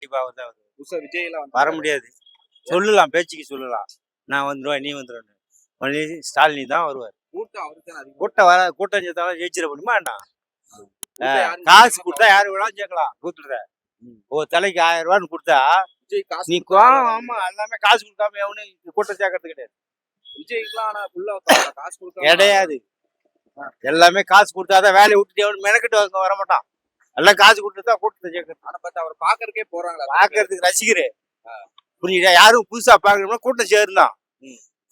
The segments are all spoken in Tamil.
கண்டிப்பா அவர் தான் வருவாரு. புதுசா விஜய் எல்லாம் வர முடியாது. சொல்லலாம் பேச்சுக்கு சொல்லலாம். நான் வந்துருவேன் நீ வந்துருவேன் ஒன்லி ஸ்டாலினி தான் வருவார். கூட்டம் அவருக்கு கூட்டம் வர கூட்டம் சேர்த்தாலும் ஜெயிச்சிட முடியுமா யாரும் காசு கொடுத்தா யாரு வேணாலும் சேர்க்கலாம் கூத்துல ஒரு தலைக்கு ஆயிரம் ரூபான்னு கொடுத்தா விஜய் காசு நீ ஆமா எல்லாமே காசு கொடுக்காம எவனு கூட்டம் சேர்க்கறது கிடையாது. விஜய்க்குலாம் கிடையாது. எல்லாமே காசு கொடுத்தாதான் வேலையை விட்டுட்டு எவனு மெனக்கிட்டு வர மாட்டான் எல்லாம் காசு கொடுத்துட்டா கூட்டத்தை சேர்க்கறது ஆனா பட் அவர் பாக்குறதுக்கே போறாங்களா பாக்குறதுக்கு ரசிகரு. புரிஞ்சுட்டா யாரும் புதுசா பாக்கணும்னா கூட்டம் சேருந்தான்.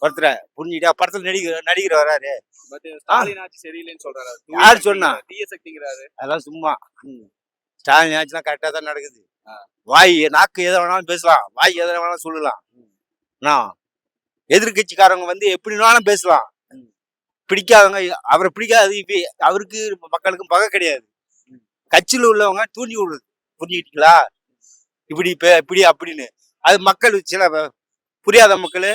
ஒருத்தர புரிஞ்சுட்டா படத்துல நடிகர் நடிகர் வராரு. சரியில்லைன்னு சொல்றாரு. யார் சொன்னா? தீய சக்திங்கிறாரு. அதெல்லாம் சும்மா. ஸ்டாலின் ஆச்சுலாம் கரெக்டா தான் நடக்குது. வாய் நாக்கு எதை வேணாலும் பேசலாம். வாய் எதை வேணாலும் சொல்லலாம். நான் எதிர்கட்சிக்காரங்க வந்து எப்படி வேணாலும் பேசலாம். பிடிக்காதவங்க அவரை பிடிக்காது அவருக்கு மக்களுக்கும் பகை கிடையாது. கட்சியில் உள்ளவங்க தூண்டி விடுறது புரிஞ்சுக்கிட்டீங்களா இப்படி இப்ப இப்படி அப்படின்னு. அது மக்கள் சில புரியாத மக்கள்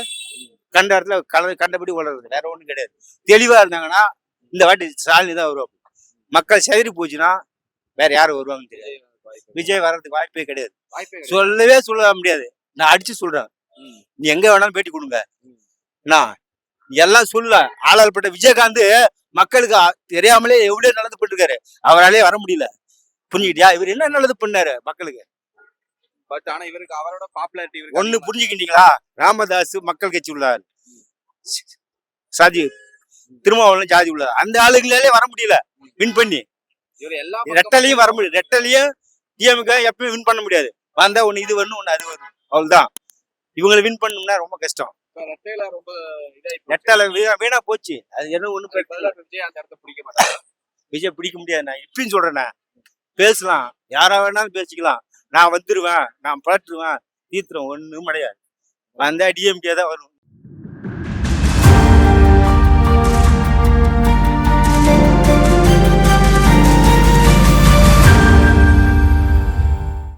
கண்ட இடத்துல கல கண்டபடி வளருது வேற ஒண்ணும் கிடையாது. தெளிவா இருந்தாங்கன்னா இந்த வாட்டி ஸ்டாலின் தான் வருவாங்க மக்கள் செதறி போச்சுன்னா வேற யாரும் வருவாங்கன்னு தெரியாது. விஜய் வர்றதுக்கு வாய்ப்பே கிடையாது. சொல்லவே சொல்ல முடியாது. நான் அடிச்சு சொல்றேன். நீ எங்க வேணாலும் பேட்டி கொடுங்க. நான் எல்லாம் சொல்லலாம் ஆளாள்பட்ட விஜயகாந்த் மக்களுக்கு தெரியாமலே எவ்வளவு நல்லது பண்ணிருக்காரு அவராலே வர முடியல. புரிஞ்சுக்கிட்டியா? இவர் என்ன நல்லது பண்ணாரு மக்களுக்கு? பட் ஆனா இவருக்கு அவரோட பாப்புலாரிட்டி ஒண்ணு புரிஞ்சுக்கிட்டீங்களா? ராமதாஸ் மக்கள் கட்சி உள்ளார். சாதி திருமாவளவன் ஜாதி உள்ளார். அந்த ஆளுங்களாலே வர முடியல வின் பண்ணி. ரெட்டலையும் வர முடியும் ரெட்டலையும் டிஎம்க எப்பயும் வின் பண்ண முடியாது. வந்தா ஒண்ணு இது வரணும் ஒண்ணு அது வரும் அவ்வளவுதான். இவங்களை வின் பண்ணணும்னா ரொம்ப கஷ்டம். ரெட்டலை வீணா போச்சு. அது என்ன மாட்டாங்க விஜய் பிடிக்க முடியாது நான். இப்பயும் சொல்றேனே பேசலாம். யாரா வேணாலும் பேசிக்கலாம். நான் வந்துருவேன் நான் பழட்டுருவேன் தீத்துறேன் ஒண்ணும் கிடையாது. வந்தா டிஎம்கே தான் வரும்.